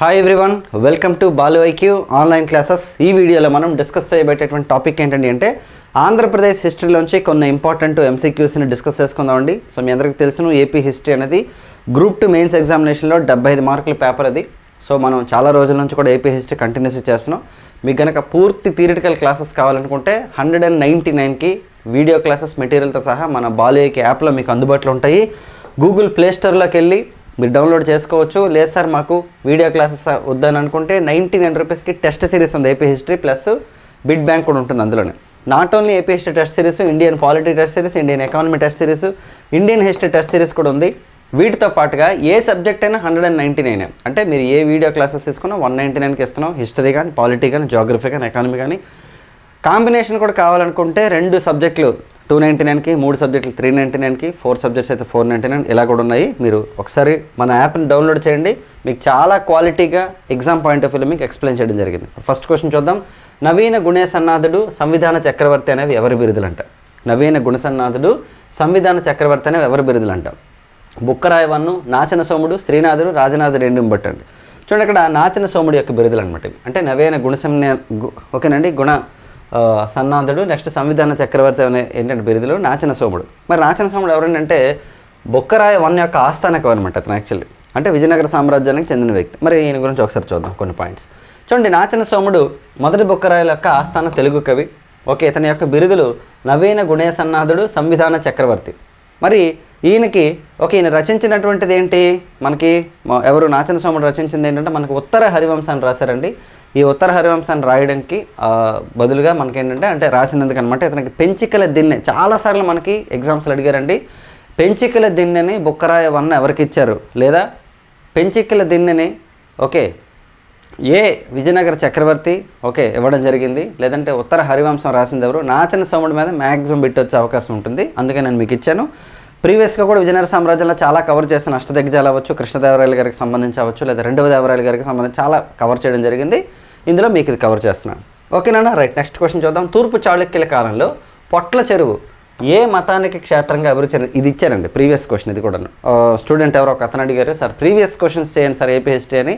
Hi everyone welcome to Balu IQ online classes ఈ వీడియోలో మనం డిస్కస్ చేయబోయేటటువంటి టాపిక్ ఏంటండి అంటే ఆంధ్రప్రదేశ్ హిస్టరీలోంచి కొన్ని ఇంపార్టెంట్ ఎంసీక్యూస్ని డిస్కస్ చేసుకుందామండి. సో మీ అందరికీ తెలుసును ఏపీ హిస్టరీ అనేది గ్రూప్ టు మెయిన్స్ ఎగ్జామినేషన్లో డెబ్బై ఐదు మార్కుల పేపర్ అది. సో మనం చాలా రోజుల నుంచి కూడా ఏపీ హిస్టరీ కంటిన్యూస్ చేస్తున్నాం. మీకు కనుక పూర్తి థియరిటికల్ క్లాసెస్ కావాలనుకుంటే హండ్రెడ్ అండ్ నైంటీ నైన్కి వీడియో క్లాసెస్ మెటీరియల్తో సహా మన బాలు ఐక్యూ యాప్లో మీకు అందుబాటులో ఉంటాయి. గూగుల్ ప్లే స్టోర్లోకి వెళ్ళి మీరు డౌన్లోడ్ చేసుకోవచ్చు. లేదు సార్ మాకు వీడియో క్లాసెస్ వద్దని అనుకుంటే నైంటీ నైన్ రూపీస్కి టెస్ట్ సిరీస్ ఉంది AP history plus bit bank కూడా ఉంటుంది అందులోనే. Not only AP history test series Indian polity test series Indian economy test series Indian history test series కూడా ఉంది. వీటితో పాటుగా ఏ సబ్జెక్ట్ అయినా హండ్రెడ్ అండ్ నైంటీ నైన్ అంటే మీరు ఏ వీడియో క్లాసెస్ తీసుకున్నా వన్ నైంటీ నైన్కి ఇస్తున్నాం. హిస్టరీ కానీ పాలిటీ కానీ జోగ్రఫీ కానీ ఎకానమీ కానీ కాంబినేషన్ కూడా కావాలనుకుంటే రెండు సబ్జెక్టులు టూ నైంటీ నైన్కి మూడు సబ్జెక్టులు త్రీ నైంటీ నైన్కి ఫోర్ సబ్జెక్ట్స్ అయితే ఫోర్ నైంటీ నైన్ ఇలా కూడా ఉన్నాయి. మీరు ఒకసారి మన యాప్ని డౌన్లోడ్ చేయండి. మీకు చాలా క్వాలిటీగా ఎగ్జామ్ పాయింట్ ఆఫ్ వ్యూలో మీకు ఎక్స్ప్లెయిన్ చేయడం జరిగింది. ఫస్ట్ క్వశ్చన్ చూద్దాం. నవీన గుణేసన్నాథుడు సంవిధాన చక్రవర్తి అనేవి ఎవరి బిరుదులు అంట నవీన గుణసన్నాథుడు సంవిధాన చక్రవర్తి అనేవి ఎవరి బిరుదులు అంట బుక్కరాయవన్ను నాచన సోముడు శ్రీనాథుడు రాజనాథుడు రెండు బట్టండి. చూడండి ఇక్కడ నాచన సోముడు యొక్క బిరుదులు అనమాట అంటే నవీన గుణసమ్య ఓకేనండి? గుణ సన్నాధుడు సన్నాథుడు నెక్స్ట్ సంవిధాన చక్రవర్తి అనే ఏంటంటే బిరుదులు నాచన సోముడు. మరి నాచన సోముడు ఎవరంటే అంటే బొక్కరాయ వన్ యొక్క ఆస్థాన అనమాట అతను యాక్చువల్లీ అంటే విజయనగర సామ్రాజ్యానికి చెందిన వ్యక్తి. మరి ఈయన గురించి ఒకసారి చూద్దాం కొన్ని పాయింట్స్ చూడండి నాచన సోముడు మొదటి బొక్కరాయల యొక్క ఆస్థాన తెలుగు కవి. ఓకే ఇతని యొక్క బిరుదులు నవీన గుణేసన్నాథుడు సంవిధాన చక్రవర్తి. మరి ఈయనకి ఓకే ఈయన రచించినటువంటిది ఏంటి? మనకి ఎవరు నాచన సోముడు రచించింది ఏంటంటే మనకు ఉత్తర హరివంశాన్ని రాశారండి. ఈ ఉత్తర హరివంశాన్ని రాయడానికి బదులుగా మనకి ఏంటంటే అంటే రాసినందుకు అనమాట ఇతనికి పెంచికల దిన్నె. చాలాసార్లు మనకి ఎగ్జామ్స్లో అడిగారండి. పెంచికల దిన్నెని బుక్కరాయ వన్న ఎవరికి ఇచ్చారు? లేదా పెంచికల దిన్నెని ఓకే ఏ విజయనగర చక్రవర్తి ఓకే ఇవ్వడం జరిగింది. లేదంటే ఉత్తర హరివంశం రాసింది ఎవరు? నాచన సోముడి మీద మ్యాక్సిమం బిట్ వచ్చే అవకాశం ఉంటుంది. అందుకే నేను మీకు ఇచ్చాను. ప్రీవియస్గా కూడా విజయనగర సామ్రాజ్యంలో చాలా కవర్ చేసిన అష్టదిగ్గజాలు అవ్వచ్చు కృష్ణదేవరాయలు గారికి సంబంధించి అవ్వచ్చు లేదా రెండవ దేవరాయలు గారికి సంబంధించి చాలా కవర్ చేయడం జరిగింది. ఇందులో మీకు ఇది కవర్ చేస్తున్నాను. ఓకేనా రైట్ నెక్స్ట్ క్వశ్చన్ చూద్దాం. తూర్పు చాళుక్యుల కాలంలో పొట్ల చెరువు ఏ మతానికి క్షేత్రంగా అభివృద్ధి చెంది ఇది ఇచ్చారండి ప్రీవియస్ క్వశ్చన్ ఇది కూడా స్టూడెంట్ ఎవరో ఒక అతను అడిగారు సార్ ప్రీవియస్ క్వశ్చన్స్ చేయండి సార్ ఏపీ హిస్టరీ అని.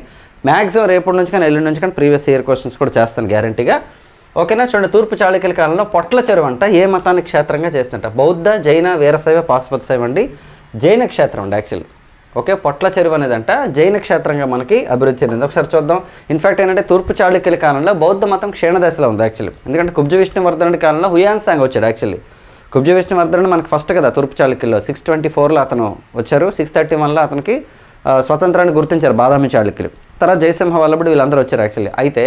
మ్యాక్సిమం రేపటి నుంచి కానీ ఎల్లుండి నుంచి కానీ ప్రీవియస్ ఇయర్ క్వశ్చన్స్ కూడా చేస్తాను గ్యారంటీగా ఓకేనా? చూడండి తూర్పు చాళుక్యుల కాలంలో పొట్ల చెరువు అంట ఏ మతానికి క్షేత్రంగా చేస్తుంట? బౌద్ధ జైన వీరశైవ పాశుపత శైవ అండి. జైన క్షేత్రం అండి యాక్చువల్లీ ఓకే పొట్ల చెరువు అనేది అంట జైన క్షేత్రంగా మనకి అభివృద్ధి చెందింది. ఒకసారి చూద్దాం. ఇన్ఫాక్ట్ ఏంటంటే తూర్పు చాళుక్యుల కాలంలో బౌద్ధ మతం క్షీణదశలో ఉంది యాక్చువల్లీ ఎందుకంటే కుబ్జ విష్ణువర్ధనుడి కాలంలో హుయాన్ సాంగ్ వచ్చాడు యాక్చువల్లీ కుబ్జ విష్ణువర్ధనుడు మనకి ఫస్ట్ కదా తూర్పు చాళుక్యుల్లో. సిక్స్ ట్వంటీ ఫోర్లో అతను వచ్చారు. సిక్స్ థర్టీ వన్లో అతనికి స్వతంత్రాన్ని గుర్తించారు బాదామి చాళుక్యులు. తర్వాత జయసింహ వల్లభుడు వీళ్ళందరూ వచ్చారు యాక్చువల్లీ అయితే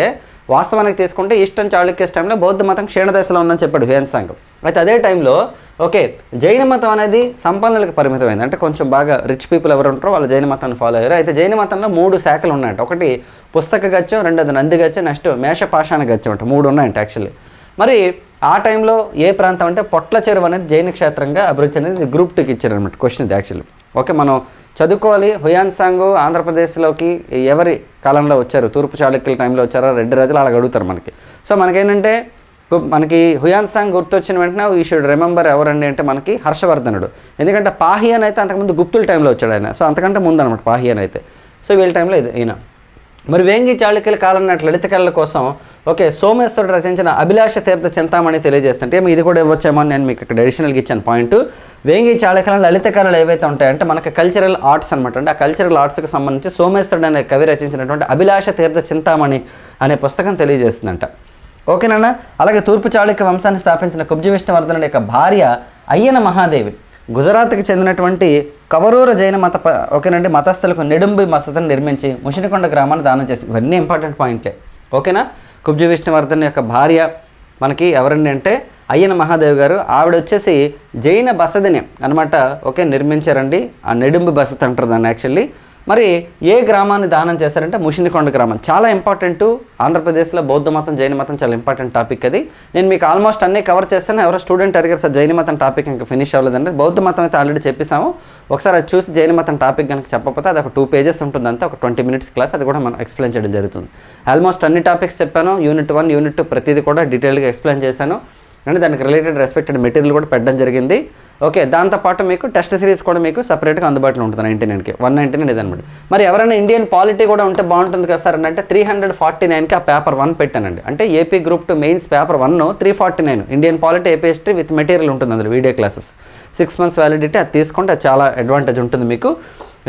వాస్తవానికి తీసుకుంటే ఈస్టర్న్ చాళుక్యస్ టైంలో బౌద్ధ మతం క్షీణదశలో ఉందని చెప్పాడు హుయాన్ సాంగ్. అయితే అదే టైంలో ఓకే జైన మతం అనేది సంపన్నులకు పరిమితమైంది. అంటే కొంచెం బాగా రిచ్ పీపుల్ ఎవరు ఉంటారో వాళ్ళు జైన మతాన్ని ఫాలో అయ్యారు. అయితే జైన మతంలో మూడు శాఖలు ఉన్నాయంట. ఒకటి పుస్తక గచ్చం రెండోది నంది గచ్చం నెక్స్ట్ మేషపాషాణ గచ్చం అంట. మూడు ఉన్నాయంట యాక్చువల్లీ మరి ఆ టైంలో ఏ ప్రాంతం అంటే పొట్ల చెరువు అనేది జైన క్షేత్రంగా అభివృద్ధి అనేది గ్రూప్ టూకి ఇచ్చారు అనమాట క్వశ్చన్ ఇది యాక్చువల్లీ ఓకే మనం చదువుకోవాలి. హుయాన్ సాంగ్ ఆంధ్రప్రదేశ్లోకి ఎవరి కాలంలో వచ్చారు? తూర్పు చాళుక్యుల టైంలో వచ్చారా? రెడ్డి రాజులు అలా అడుగుతారు మనకి. సో మనకేంటంటే మనకి హుయాన్ సాంగ్ గుర్తొచ్చిన వెంటనే ఈ షుడ్ రిమెంబర్ ఎవరండి అంటే మనకి హర్షవర్ధనుడు. ఎందుకంటే పాహియన్ అయితే అంతకుముందు గుప్తుల టైంలో వచ్చాడు ఆయన. సో అంతకంటే ముందు అనమాట పాహియన్ అయితే. సో వీళ్ళ టైంలో ఇది ఈయన. మరి వేంగి చాళుక్యుల కాలం నాటి లలిత కళల కోసం ఓకే సోమేశ్వరుడు రచించిన అభిలాష తీర్థ చింతామణి తెలియజేస్తుంటే ఇది కూడా ఇవ్వచ్చేమో అని నేను మీకు ఇక్కడ అడిషనల్గా ఇచ్చాను పాయింట్. వేంగి చాళుక్యుల లలిత కళలు ఏవైతే ఉంటాయంటే మనకి కల్చరల్ ఆర్ట్స్ అనమాట అంటే ఆ కల్చరల్ ఆర్ట్స్కి సంబంధించి సోమేశ్వరుడు అనే కవి రచించినటువంటి అభిలాష తీర్థ చింతామణి అనే పుస్తకం తెలియజేస్తుందంట. ఓకేనా అలాగే తూర్పు చాళుక్య వంశాన్ని స్థాపించిన కుబ్జ విష్ణువర్ధనుడి యొక్క భార్య అయ్యన మహాదేవి గుజరాత్కి చెందినటువంటి కవరూర జైన మత ఓకేనండి మతస్థులకు నెడుంబి మసతను నిర్మించి ముషినికొండ గ్రామాన్ని దానం చేసింది ఇవన్నీ ఇంపార్టెంట్ పాయింట్లే ఓకేనా? కుబ్జ విష్ణువర్ధన్ యొక్క భార్య మనకి ఎవరండి అంటే అయ్యన మహాదేవ్ గారు. ఆవిడ వచ్చేసి జైన బసదిని అనమాట ఓకే నిర్మించారండి. ఆ నెడుంబి బసతి అంటారు దాన్ని యాక్చువల్లీ మరి ఏ గ్రామాన్ని దానం చేశారంటే ముషినికొండ గ్రామం. చాలా ఇంపార్టెంట్. ఆంధ్రప్రదేశ్లో బౌద్ధ మతం జైన మతం చాలా ఇంపార్టెంట్ టాపిక్ అది. నేను మీకు ఆల్మోస్ట్ అన్నీ కవర్ చేస్తాను. ఎవరో స్టూడెంట్ అడిగారు సార్ జైన మతం టాపిక్ ఇంకా ఫినిష్ అవ్వలేదండి. బౌద్ధ మతం అయితే ఆల్రెడీ చెప్పేసాము ఒకసారి అది చూసి జైన మతం టాపిక్ కనుక చెప్పకపోతే అది ఒక టూ పేజెస్ ఉంటుంది అంతా. ఒక ట్వంటీ మినిట్స్ క్లాస్ అది కూడా మనం ఎక్స్ప్లెయిన్ చేయడం జరుగుతుంది. ఆల్మోస్ట్ అన్ని టాపిక్స్ చెప్పాను. యూనిట్ వన్ యూనిట్ టూ ప్రతిదీ కూడా డీటెయిల్గా ఎక్స్ప్లెయిన్ చేశాను. అండ్ దానికి రిలేటెడ్ రెస్పెక్టెడ్ మెటీరియల్ కూడా పెట్టడం జరిగింది. ఓకే దాంతోపాటు మీకు టెస్ట్ సిరీస్ కూడా మీకు సపరేట్గా అందుబాటులో ఉంటుంది నైంటీ నైన్కి వన్ నైంటీ నైన్ ఇదనమాట మరి ఎవరైనా ఇండియన్ పాలిటీ కూడా ఉంటే బాగుంటుంది కదా సార్ అంటే త్రీ హండ్రెడ్ ఫార్టీ నైన్కి ఆ పేపర్ వన్ పెట్టానండి. అంటే AP group two mains paper one three forty nine Indian polity AP history with material ఉంటుంది అందులో video classes six months validity అది తీసుకుంటే అది చాలా అడ్వాంటేజ్ ఉంటుంది మీకు.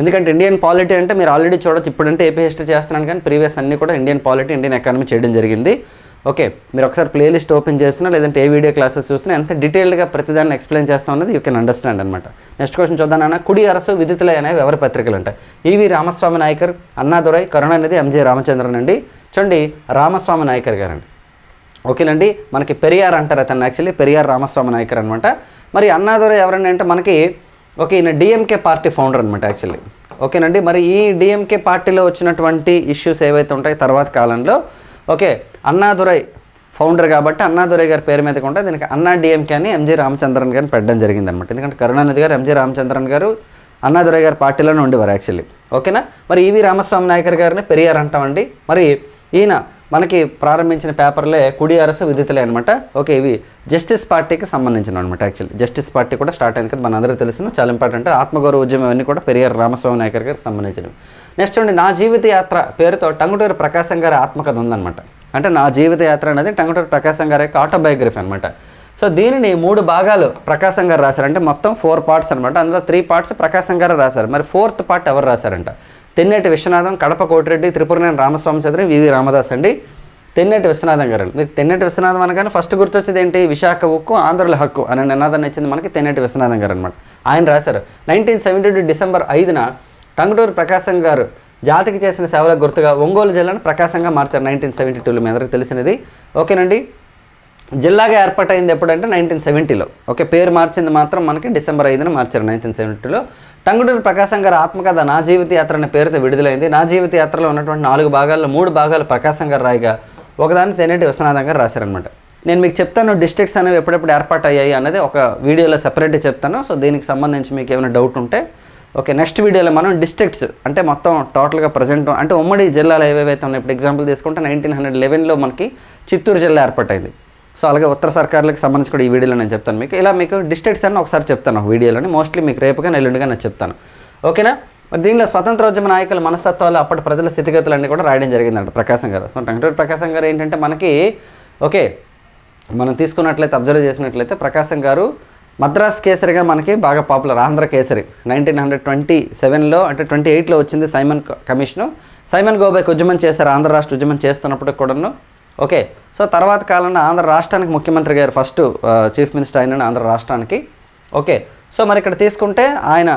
ఎందుకంటే ఇండియన్ పాలిటీ అంటే మీరు ఆల్రెడీ చూడొచ్చు. ఇప్పుడంటే ఏపీ హిస్టరీ చేస్తున్నాను కానీ ప్రీవియస్ అన్ని కూడా ఇండియన్ పాలిటీ ఇండియన్ ఎకానమీ చేయడం జరిగింది. ఓకే మీరు ఒకసారి ప్లేలిస్ట్ ఓపెన్ చేసినా లేదంటే ఏ వీడియో క్లాసెస్ చూసినా ఎంత డీటెయిల్గా ప్రతిదాన్ని ఎక్స్ప్లెయిన్ చేస్తాం అన్నది యూ కెన్ అండర్స్టాండ్ అనమాట నెక్స్ట్ క్వశ్చన్ చూద్దానన్నా కుడి అరసు విదితులై అనేవి ఎవరి పత్రికలు ఉంటాయి ఈవి రామస్వామి నాయకర్ అన్నాదురై కరుణానిధి ఎంజే రామచంద్రన్ అండి. చూడండి రామస్వామి నాయకర్ గారండి. ఓకేనండి మనకి పెరియార్ అంటారు అతను యాక్చువల్లీ పెరియార్ రామస్వామి నాయకర్ అనమాట మరి అన్నాదురై ఎవరండి అంటే మనకి ఓకే ఈయన డిఎంకే పార్టీ ఫౌండర్ అనమాట యాక్చువల్లీ. ఓకేనండి మరి ఈ డిఎంకే పార్టీలో వచ్చినటువంటి ఇష్యూస్ ఏవైతే ఉంటాయి తర్వాత కాలంలో ఓకే అన్నాదురై ఫౌండర్ కాబట్టి అన్నాదురై గారి పేరు మీద కూడా దీనికి అన్నా డిఎంకే అని ఎంజీ రామచంద్రన్ గారిని పెట్టడం జరిగింది అనమాట ఎందుకంటే కరుణానిధి గారు ఎంజీ రామచంద్రన్ గారు అన్నాదురై గారి పార్టీలోనే ఉండేవారు యాక్చువల్లీ ఓకేనా? మరి ఈవి రామస్వామి నాయకర్ గారిని పెరియార్ అంటామండి. మరి ఈయన మనకి ప్రారంభించిన పేపర్లే కుడి అరసు విధితులే అనమాట ఓకే ఇవి జస్టిస్ పార్టీకి సంబంధించిన అనమాట యాక్చువల్లీ జస్టిస్ పార్టీ కూడా స్టార్ట్ అయింది కదా మన అందరికీ తెలుసు చాలా ఇంపార్టెంట్. ఆత్మగౌరవ ఉద్యమం అన్నీ కూడా పెరియార్ రామస్వామి నాయకర్ గారికి సంబంధించినవి. నెక్స్ట్ అండి నా జీవిత యాత్ర పేరుతో టంగుటూరి ప్రకాశం గారి ఆత్మకథ ఉందన్నమాట. అంటే నా జీవిత యాత్ర అనేది టంగుటూరు ప్రకాశం గారి యొక్క ఆటోబయోగ్రఫీ అనమాట సో దీనిని మూడు భాగాలు ప్రకాశం గారు రాశారు. అంటే మొత్తం ఫోర్ పార్ట్స్ అనమాట అందులో త్రీ పార్ట్స్ ప్రకాశం గారు రాశారు. మరి ఫోర్త్ పార్ట్ ఎవరు రాశారంట? తెన్నేటి విశ్వనాథం కడప కోటిరెడ్డి త్రిపురనేని రామస్వామి చౌదరి వివి రామదాస్ అండి. తెన్నేటి విశ్వనాథం గారు. మీకు తెన్నేటి విశ్వనాథం అనగానే ఫస్ట్ గుర్తొచ్చేది ఏంటి? విశాఖ ఉక్కు ఆంధ్రుల హక్కు అనే నినాదాన్ని ఇచ్చింది మనకి తెన్నేటి విశ్వనాథం గారు అనమాట ఆయన రాశారు. నైన్టీన్ సెవెంటీ టూ డిసెంబర్ ఐదున టంగుటూరు ప్రకాశం గారు జాతికి చేసిన సేవలకు గుర్తుగా ఒంగోలు జిల్లాను ప్రకాశంగా మార్చారు నైన్టీన్ సెవెంటీ టూలో మీ అందరికీ తెలిసినది. ఓకేనండి? జిల్లాగా ఏర్పాటైంది ఎప్పుడంటే నైన్టీన్ సెవెంటీలో. ఓకే పేరు మార్చింది మాత్రం మనకి డిసెంబర్ ఐదున మార్చారు నైన్టీన్ సెవెంటీలో టంగుటూరు ప్రకాశం గారి ఆత్మకథ నా జీవిత యాత్ర అనే పేరుతో విడుదలైంది. నా జీవిత యాత్రలో ఉన్నటువంటి నాలుగు భాగాల్లో మూడు భాగాలు ప్రకాశం గారు రాయిగా ఒకదాన్ని తెనేటి విశ్వనాథం గారు రాశారనమాట నేను మీకు చెప్తాను డిస్ట్రిక్ట్స్ అనేవి ఎప్పుడెప్పుడు ఏర్పాటు అయ్యాయి అనేది ఒక వీడియోలో సెపరేట్గా చెప్తాను. సో దీనికి సంబంధించి మీకు ఏమైనా డౌట్ ఉంటే ఓకే నెక్స్ట్ వీడియోలో మనం డిస్ట్రిక్ట్స్ అంటే మొత్తం టోటల్గా ప్రజెంట్ అంటే ఉమ్మడి జిల్లాలు ఏవేవైతే ఉన్నాయి ఇప్పుడు ఎగ్జాంపుల్ తీసుకుంటే నైన్టీన్ హండ్రెడ్ లెవెన్లో మనకి చిత్తూరు జిల్లా ఏర్పాటైంది. సో అలాగే ఉత్తర సర్కార్లకు సంబంధించి కూడా ఈ వీడియోలో నేను చెప్తాను మీకు. ఇలా మీకు డిస్ట్రిక్ట్స్ అని ఒకసారి చెప్తాను ఒక వీడియోలోని. మోస్ట్లీ మీకు రేపుగా నెల్లుండిగా నేను చెప్తాను. ఓకేనా? మరి దీనిలో స్వతంత్రోద్యమ నాయకుల మనస్తత్వాలు అప్పటి ప్రజల స్థితిగతులు అన్నీ కూడా రాయడం జరిగిందంట ప్రకాశం గారు. సో ప్రకాశం గారు ఏంటంటే మనకి ఓకే మనం తీసుకున్నట్లయితే అబ్జర్వ్ చేసినట్లయితే ప్రకాశం గారు మద్రాస్ కేసరిగా మనకి బాగా popular Andhra Kesari. Nineteen hundred twenty సెవెన్లో అంటే ట్వంటీ ఎయిట్లో వచ్చింది సైమన్ కమిషను. సైమన్ గోబైక్ ఉద్యమం చేశారు ఆంధ్ర రాష్ట్ర ఉద్యమం చేస్తున్నప్పుడు కూడాను. ఓకే సో తర్వాత కాలంలో ఆంధ్ర రాష్ట్రానికి ముఖ్యమంత్రి గారు ఫస్ట్ చీఫ్ మినిస్టర్ అయిన ఆంధ్ర రాష్ట్రానికి. ఓకే సో మరి ఇక్కడ తీసుకుంటే ఆయన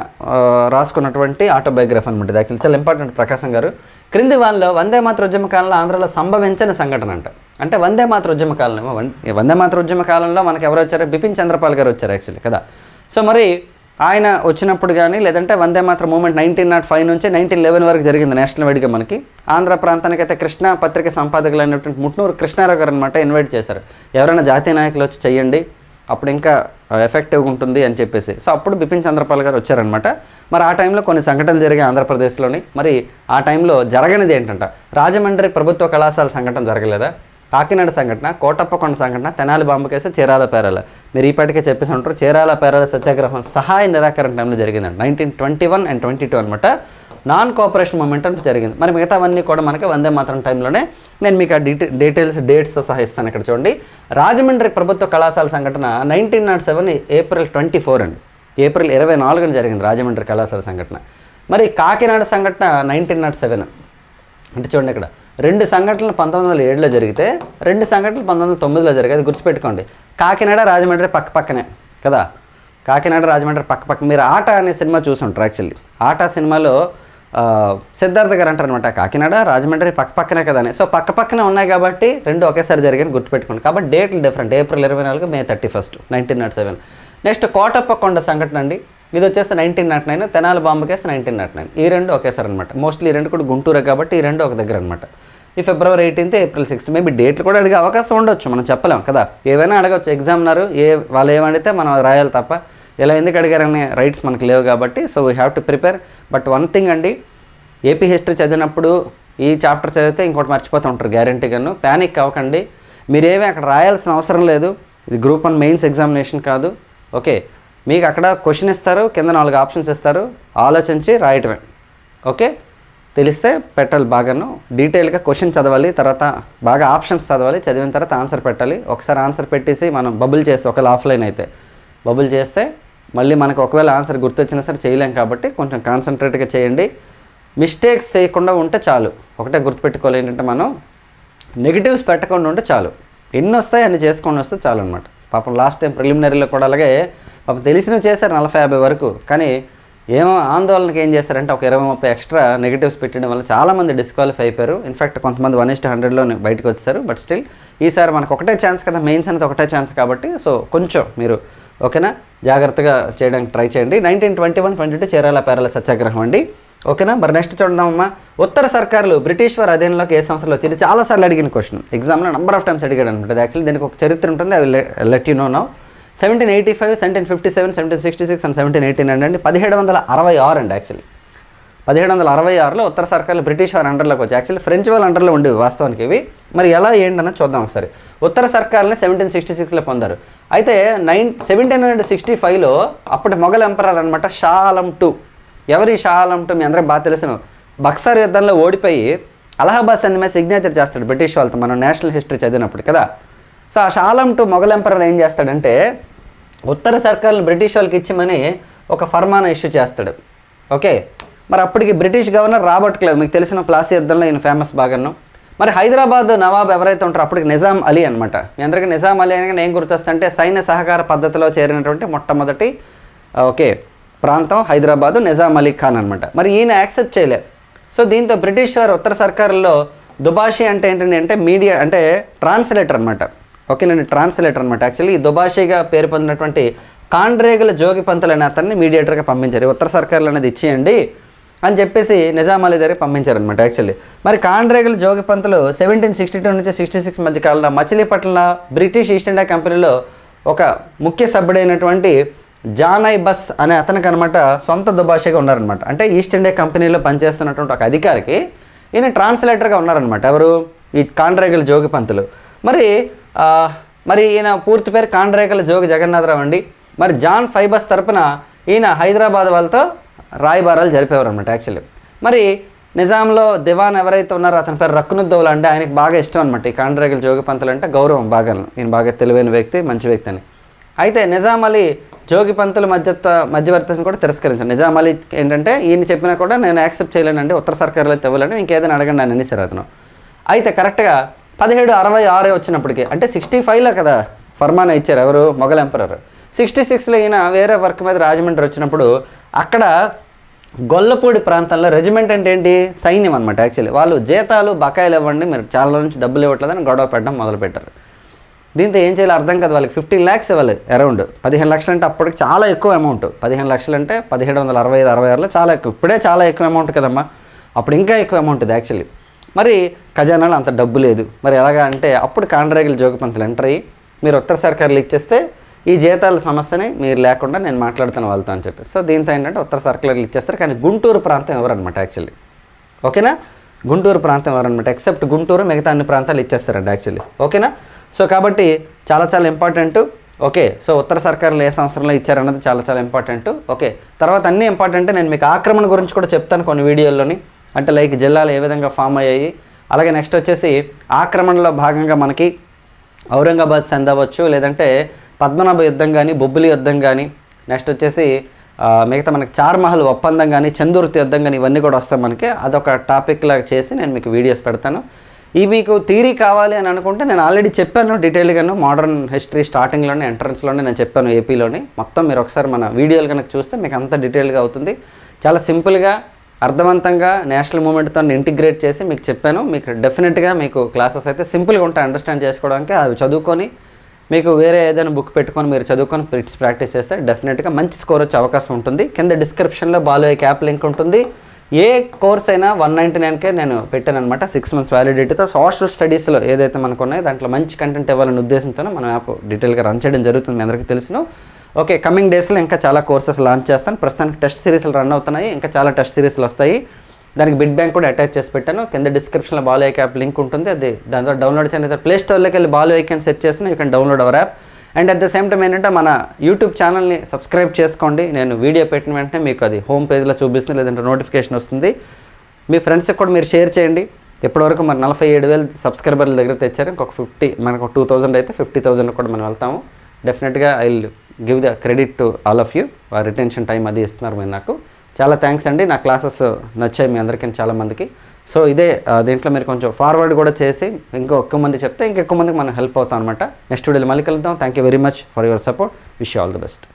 రాసుకున్నటువంటి ఆటోబయోగ్రఫీ అనమాట ఇది. చాలా ఇంపార్టెంట్ ప్రకాశం గారు. క్రింది వాళ్ళలో వందే మాతృ ఉద్యమ కాలంలో ఆంధ్రలో సంభవించని సంఘటన అంట. అంటే వందే మాతృ ఉద్యమ కాలంలో వందే మాతృ ఉద్యమ కాలంలో మనకి ఎవరు వచ్చారు? బిపిన్ చంద్రపాల్ గారు వచ్చారు యాక్చువల్లీ కదా. సో మరి ఆయన వచ్చినప్పుడు కానీ లేదంటే Vande Mataram movement nineteen nought five నుంచి నైన్టీన్ లెవెన్ వరకు జరిగింది నేషనల్ వైడ్గా మనకి. ఆంధ్ర ప్రాంతానికి అయితే కృష్ణ పత్రిక సంపాదకులు అయినటువంటి ముట్నూరు కృష్ణారావు గారు అనమాట ఇన్వైట్ చేశారు. ఎవరైనా జాతీయ నాయకులు వచ్చి చెయ్యండి అప్పుడు ఇంకా ఎఫెక్టివ్గా ఉంటుంది అని చెప్పేసి. సో అప్పుడు బిపిన్ చంద్రపాల్ గారు వచ్చారనమాట మరి ఆ టైంలో కొన్ని సంఘటనలు జరిగాయి ఆంధ్రప్రదేశ్లోని. మరి ఆ టైంలో జరగనిది ఏంటంట? రాజమండ్రి ప్రభుత్వ కళాశాల సంఘటన జరగలేదా? కాకినాడ సంఘటన కోటప్పకొండ సంఘటన తెనాలి బాంబు కేసు చీరాల పేరాల. మీరు ఈపాటికే చెప్పేసి ఉంటారు చీరాల పేరాల సత్యాగ్రహం సహాయ నిరాకరణ టైంలో జరిగిందండి nineteen twenty one and twenty two అనమాట. నాన్ కోఆపరేషన్ మూమెంట్ అంటే జరిగింది. మరి మిగతావన్నీ కూడా మనకి వందే మాత్రం టైంలోనే నేను మీకు ఆ డీటె డీటెయిల్స్ డేట్స్ సహా ఇస్తాను ఇక్కడ చూడండి. రాజమండ్రి ప్రభుత్వ కళాశాల సంఘటన nineteen nought seven April twenty four అండి. ఏప్రిల్ ఇరవై నాలుగున జరిగింది రాజమండ్రి కళాశాల సంఘటన. మరి కాకినాడ సంఘటన నైన్టీన్ నాట్ సెవెన్ అంటే చూడండి ఇక్కడ. రెండు సంఘటనలు పంతొమ్మిది వందల ఏడులో జరిగితే రెండు సంఘటనలు పంతొమ్మిది వందల తొమ్మిదిలో జరిగాయి. అది గుర్తుపెట్టుకోండి. కాకినాడ రాజమండ్రి పక్క పక్కనే కదా? కాకినాడ రాజమండ్రి పక్క పక్క. మీరు ఆట అనే సినిమా చూసుంటారు యాక్చువల్లీ ఆట సినిమాలో సిద్ధార్థ గారు అంటారు అనమాట కాకినాడ రాజమండ్రి పక్క పక్కనే కదా అని. సో పక్క పక్కనే ఉన్నాయి కాబట్టి రెండు ఒకేసారి జరిగాయని గుర్తుపెట్టుకోండి. కాబట్టి డేట్లు డిఫరెంట్. ఏప్రిల్ ఇరవై నాలుగు May thirty first nineteen nought seven. Next Kotappakonda సంఘటన అండి. ఇది వచ్చేసి nineteen nought nine Tenali bomb case nineteen nought nine ఈ రెండు ఒకేసారి అనమాట మోస్ట్లీ ఈ రెండు కూడా గుంటూరే కాబట్టి ఈ రెండు ఒక దగ్గర అనమాట ఈ February eighteenth April sixth maybe డేట్లు కూడా అడిగే అవకాశం ఉండొచ్చు మనం చెప్పలేం కదా. ఏవైనా అడగవచ్చు ఎగ్జామినర్ ఏ వాళ్ళు ఏమడితే మనం రాయాలి తప్ప. ఇలా ఎందుకు అడిగారనే రైట్స్ మనకు లేవు కాబట్టి so we have to prepare but one thing అండి ఏపీ హిస్టరీ చదివినప్పుడు ఈ చాప్టర్ చదివితే ఇంకోటి మర్చిపోతూ ఉంటారు గ్యారంటీగాను ప్యానిక్ అవ్వకండి. మీరేమీ అక్కడ రాయాల్సిన అవసరం లేదు. ఇది గ్రూప్ వన్ మెయిన్స్ ఎగ్జామినేషన్ కాదు. ఓకే మీకు అక్కడ క్వశ్చన్ ఇస్తారు కింద నాలుగు ఆప్షన్స్ ఇస్తారు ఆలోచించి రాయటమే. ఓకే? తెలిస్తే పెట్టాలి బాగాను. డీటెయిల్గా క్వశ్చన్ చదవాలి తర్వాత బాగా ఆప్షన్స్ చదవాలి చదివిన తర్వాత ఆన్సర్ పెట్టాలి. ఒకసారి ఆన్సర్ పెట్టేసి మనం బబుల్ చేస్తే ఒకవేళ ఆఫ్లైన్ అయితే. బబుల్ చేస్తే మళ్ళీ మనకు ఒకవేళ ఆన్సర్ గుర్తొచ్చినా సరే చేయలేం కాబట్టి కొంచెం కాన్సన్ట్రేట్గా చేయండి. మిస్టేక్స్ చేయకుండా ఉంటే చాలు. ఒకటే గుర్తుపెట్టుకోవాలి ఏంటంటే మనం నెగిటివ్స్ పెట్టకుండా ఉంటే చాలు. ఎన్ని వస్తాయి అన్ని చేసుకొని వస్తే చాలు అనమాట పాపం లాస్ట్ టైం ప్రిలిమినరీలో కూడా అలాగే పాపం తెలిసినవి చేశారు నలభై యాభై వరకు. కానీ ఏమో ఆందోళనకి ఏం చేస్తారంటే ఒక ఇరవై ముప్పై ఎక్స్ట్రా నెగిటివ్స్ పెట్టడం వల్ల చాలామంది డిస్క్వాలిఫై అయిపోయారు. ఇన్ఫాక్ట్ కొంతమంది వన్ ఇస్ట్ హండ్రెడ్లో బయటకు వచ్చారు బట్ స్టిల్ ఈసారి మనకు ఒకటే ఛాన్స్ కదా. మెయిన్స్ అనేది ఒకటే ఛాన్స్ కాబట్టి సో కొంచెం మీరు ఓకేనా? జాగ్రత్తగా చేయడానికి ట్రై చేయండి. Nineteen twenty one twenty two Chirala Perala సత్యాగ్రహం అండి. ఓకేనా? మరి నెక్స్ట్ చూద్దామమ్మా ఉత్తర సర్కారులు బ్రిటిష్ వారి అధీనంలోకి ఏ సంవత్సరంలో వచ్చింది? చాలాసార్లు అడిగిన క్వశ్చన్ ఎగ్జామ్లో నెంబర్ ఆఫ్ టైమ్స్ అడిగాడు అనమాట. యాక్చువల్లీ దీనికి ఒక చరిత్ర ఉంటుంది. అవి let you know now seventeen eighty five seventeen fifty seven seventeen sixty six and. Seventeen eighteen అండి పదిహేడు వందల అరవై ఆరు అండి యాక్చువల్లీ పదిహేడు వందల అరవై ఆరులో ఉత్తర సర్కార్లు బ్రిటిష్ వారి అండర్లోకి వచ్చి యాక్చువల్లీ ఫ్రెంచ్ వాళ్ళ అండర్లో ఉండేవి వాస్తవానికి ఇవి. మరి ఎలా ఏంటన్న చూద్దాం ఒకసారి. ఉత్తర సర్కార్ని సెవెంటీన్ సిక్స్టీ సిక్స్లో పొందారు. అయితే నైన్ సెవెంటీన్ హండ్రెడ్ సిక్స్టీ ఫైవ్లో అప్పటి మొఘల్ ఎంపరర్ అనమాట షా ఆలం టూ. ఎవరి షా ఆలం టూ? మీ అందరికి బాగా తెలుసును. బక్సార్ యుద్ధంలో ఓడిపోయి అలహాబాద్ సంధి మీద సిగ్నేచర్ చేస్తాడు బ్రిటిష్ వాళ్ళతో మనం నేషనల్ హిస్టరీ చదివినప్పుడు కదా? సో ఆ షాలం టు మొఘల్ ఎంపరర్ ఏం చేస్తాడంటే ఉత్తర సర్కార్లు బ్రిటిష్ వాళ్ళకి ఇచ్చిమని ఒక ఫర్మానా ఇష్యూ చేస్తాడు. ఓకే? మరి అప్పటికి బ్రిటిష్ గవర్నర్ రాబర్ట్ క్లైవ్ మీకు తెలిసిన ప్లాసీ యుద్ధంలో ఈయన ఫేమస్ బాగాను. మరి హైదరాబాద్ నవాబ్ ఎవరైతే ఉంటారో అప్పటికి నిజాం అలీ అనమాట మీ అందరికీ నిజాం అలీ అనగానే ఏం గుర్తొస్తుంటే సైన్య సహకార పద్ధతిలో చేరినటువంటి మొట్టమొదటి ఓకే ప్రాంతం హైదరాబాదు నిజాం అలీ ఖాన్ అనమాట మరి ఈయన యాక్సెప్ట్ చేయలేదు సో దీంతో బ్రిటిష్ వారు ఉత్తర సర్కారులో దుబాషి అంటే ఏంటంటే అంటే మీడియా అంటే ట్రాన్స్లేటర్ అనమాట ఓకే నేను ట్రాన్స్లేటర్ అనమాట యాక్చువల్లీ ఈ దుబాషిగా పేరు పొందినటువంటి కాండ్రేగుల జోగి పంతులు అనే అతన్ని మీడియేటర్గా పంపించారు. ఉత్తర సర్కార్లు అనేది ఇచ్చేయండి అని చెప్పేసి నిజాం అలీ దగ్గరికి పంపించారనమాట యాక్చువల్లీ మరి Kandregula Jogi Pantulu seventeen sixty two నుంచి సిక్స్టీ సిక్స్ మధ్య కాలంలో మచిలీపట్నంలో బ్రిటిష్ ఈస్ట్ ఇండియా కంపెనీలో ఒక ముఖ్య సభ్యుడైనటువంటి జానై బస్ అనే అతనికి అనమాట సొంత దుబాషగా ఉన్నారనమాట అంటే ఈస్ట్ ఇండియా కంపెనీలో పనిచేస్తున్నటువంటి ఒక అధికారికి ఈయన ట్రాన్స్లేటర్గా ఉన్నారనమాట ఎవరు? ఈ కాండ్రేగుల జోగి పంతులు. మరి మరి ఈయన పూర్తి పేరు కాండ్రేకల జోగి జగన్నాథరావు అండి. మరి జాన్ ఫైబస్ తరపున ఈయన హైదరాబాద్ వాళ్ళతో రాయబారాలు జరిపేవారు అనమాట యాక్చువల్లీ. మరి నిజాంలో దివాన్ ఎవరైతే ఉన్నారో అతని పేరు రక్కునుద్దౌలా అంటే ఆయనకి బాగా ఇష్టం అనమాట ఈ కాండ్రేగల జోగి పంతులు అంటే గౌరవం బాగా ఈయన బాగా తెలివైన వ్యక్తి మంచి వ్యక్తి అని. అయితే నిజాం అలీ జోగి పంతుల మధ్యత్వ మధ్యవర్తిని కూడా తిరస్కరించాను నిజాం అలీ ఏంటంటే ఈయన చెప్పినా కూడా నేను యాక్సెప్ట్ చేయలేనండి ఉత్తర సర్కారులో తెవ్వలేను ఇంకేదైనా అడగండి అని అనేసారు అతను. అయితే కరెక్ట్గా పదిహేడు అరవై ఆరే వచ్చినప్పటికి. అంటే సిక్స్టీ ఫైవ్లో కదా ఫర్మానా ఇచ్చారు ఎవరు? మొఘల్ ఎంపరర్. సిక్స్టీ సిక్స్లో ఈయన వేరే వర్క్ మీద రాజమండ్రి వచ్చినప్పుడు అక్కడ గొల్లపూడి ప్రాంతంలో రెజిమెంట్ అంటే ఏంటి? సైన్యం అనమాట యాక్చువల్లీ. వాళ్ళు జీతాలు బకాయిలు ఇవ్వండి మీరు చాలా నుంచి డబ్బులు ఇవ్వట్లేదని గొడవ పెట్టడం మొదలుపెట్టారు. దీంతో ఏం చేయాలో అర్థం కాదు వాళ్ళకి. ఫిఫ్టీన్ ల్యాక్స్ ఇవ్వాలి అరౌండ్. పదిహేను లక్షలు అంటే అప్పటికి చాలా ఎక్కువ అమౌంట్ పదిహేను లక్షలు అంటే పదిహేడు వందల అరవై ఐదు అరవై ఆరులో చాలా ఎక్కువ. ఇప్పుడే చాలా ఎక్కువ అమౌంట్ కదమ్మా. అప్పుడు ఇంకా ఎక్కువ అమౌంట్ ఇది యాక్చువల్లీ. మరి ఖజానాలో అంత డబ్బు లేదు. మరి ఎలాగా అంటే అప్పుడు కాండ్రేగులు జోగపంతులు ఎంటర్ అయ్యి మీరు ఉత్తర సర్కార్లు ఇచ్చేస్తే ఈ జీతాల సమస్యని మీరు లేకుండా నేను మాట్లాడుతాను వాళ్ళతో అని చెప్పి సో దీంతో ఏంటంటే ఉత్తర సర్కులర్లు ఇచ్చేస్తారు కానీ గుంటూరు ప్రాంతం ఎవరనమాట యాక్చువల్లీ ఓకేనా? గుంటూరు ప్రాంతం ఎవరనమాట ఎక్సెప్ట్ గుంటూరు మిగతా అన్ని ప్రాంతాలు ఇచ్చేస్తారండి యాక్చువల్లీ ఓకేనా? సో కాబట్టి చాలా చాలా ఇంపార్టెంట్ ఓకే సో ఉత్తర సర్కారులు ఏ సంవత్సరంలో ఇచ్చారన్నది చాలా చాలా ఇంపార్టెంట్ ఓకే తర్వాత అన్నీ ఇంపార్టెంట్ నేను మీకు ఆక్రమణ గురించి కూడా చెప్తాను కొన్ని వీడియోల్లోని. అంటే లైక్ జిల్లాలు ఏ విధంగా ఫామ్ అయ్యాయి. అలాగే నెక్స్ట్ వచ్చేసి ఆక్రమణలో భాగంగా మనకి ఔరంగాబాద్ చెందవచ్చు లేదంటే పద్మనాభ యుద్ధం కానీ బొబ్బిలి యుద్ధం కానీ నెక్స్ట్ వచ్చేసి మిగతా మనకి చార్మహల్ ఒప్పందం కానీ చందుర్తి యుద్ధం కానీ ఇవన్నీ కూడా వస్తాయి మనకి. అదొక టాపిక్ లాగా చేసి నేను మీకు వీడియోస్ పెడతాను. ఈ మీకు థీరీ కావాలి అని అనుకుంటే నేను ఆల్రెడీ చెప్పాను డీటెయిల్గాను మోడర్న్ హిస్టరీ స్టార్టింగ్లోనే ఎంట్రన్స్లోనే నేను చెప్పాను ఏపీలోని మొత్తం మీరు ఒకసారి మన వీడియోలు కనుక చూస్తే మీకు అంత డీటెయిల్గా అవుతుంది. చాలా సింపుల్గా అర్థవంతంగా నేషనల్ మూమెంట్తో ఇంటిగ్రేట్ చేసి మీకు చెప్పాను. మీకు డెఫినెట్గా మీకు క్లాసెస్ అయితే సింపుల్గా ఉంటాయి అండర్స్టాండ్ చేసుకోవడానికి. అవి చదువుకొని మీకు వేరే ఏదైనా బుక్ పెట్టుకొని మీరు చదువుకొని ప్రిట్స్ ప్రాక్టీస్ చేస్తే డెఫినెట్గా మంచి స్కోర్ వచ్చే అవకాశం ఉంటుంది. కింద డిస్క్రిప్షన్లో బాలో క్యాప్ లింక్ ఉంటుంది. ఏ కోర్స్ అయినా వన్ నైంటీ నైన్కే నేను పెట్టాను అనమాట సిక్స్ మంత్స్ వ్యాలిడిటీతో సోషల్ స్టడీస్లో ఏదైతే మనకు ఉన్నాయో దాంట్లో మంచి కంటెంట్ ఇవ్వాలనే ఉద్దేశంతో మనం యాప్ డీటెయిల్గా రన్ చేయడం జరుగుతుంది మీ అందరికీ తెలుసును. ఓకే కమింగ్ డేస్లో ఇంకా చాలా కోర్సెస్ లాంచ్ చేస్తాను. ప్రస్తుతానికి టెస్ట్ సిరీస్లు రన్ అవుతున్నాయి. ఇంకా చాలా టెస్ట్ సిరీస్లు వస్తాయి. దానికి బిడ్ బ్యాంక్ కూడా అటాచ్ చేసి పెట్టాను. కింద డిస్క్రిప్షన్లో బాల్ ఐక్ యాప్ లింక్ ఉంటుంది. అది దాని ద్వారా డౌన్లోడ్ చేయండి. ప్లే స్టోర్లోకి వెళ్ళి బాల్ ఐక్ అని సెర్చ్ చేసిన you can download our app and at the same time ఏంటంటే మన యూట్యూబ్ ఛానల్ని సబ్స్క్రైబ్ చేసుకోండి. నేను వీడియో పెట్టిన వెంటనే మీకు అది హోమ్ పేజ్లో చూపిస్తుంది. లేదంటే నోటిఫికేషన్ వస్తుంది. మీ ఫ్రెండ్స్కి కూడా మీరు షేర్ చేయండి. ఇప్పటివరకు మరి నలభై ఏడు వేలు సబ్స్క్రైబర్ల దగ్గర తెచ్చారు. ఇంకొక ఫిఫ్టీ మనకు టూ థౌజండ్ అయితే ఫిఫ్టీ థౌజండ్ కూడా మనం వెళ్తాము. డెఫినెట్గా I will give the credit to all of you retention time అది ఇస్తున్నారు మీరు నాకు. చాలా థ్యాంక్స్ అండి. నా క్లాసెస్ నచ్చాయి మీ అందరికీ చాలామందికి సో ఇదే దీంట్లో మీరు కొంచెం ఫార్వర్డ్ కూడా చేసి ఇంకో ఎక్కువ మంది చెప్తే ఇంకెక్కువ మందికి మనం హెల్ప్ అవుతాం అనమాట నెక్స్ట్ వీడియోలో మళ్ళీ కలుద్దాం. Thank you very much for your support wish all the best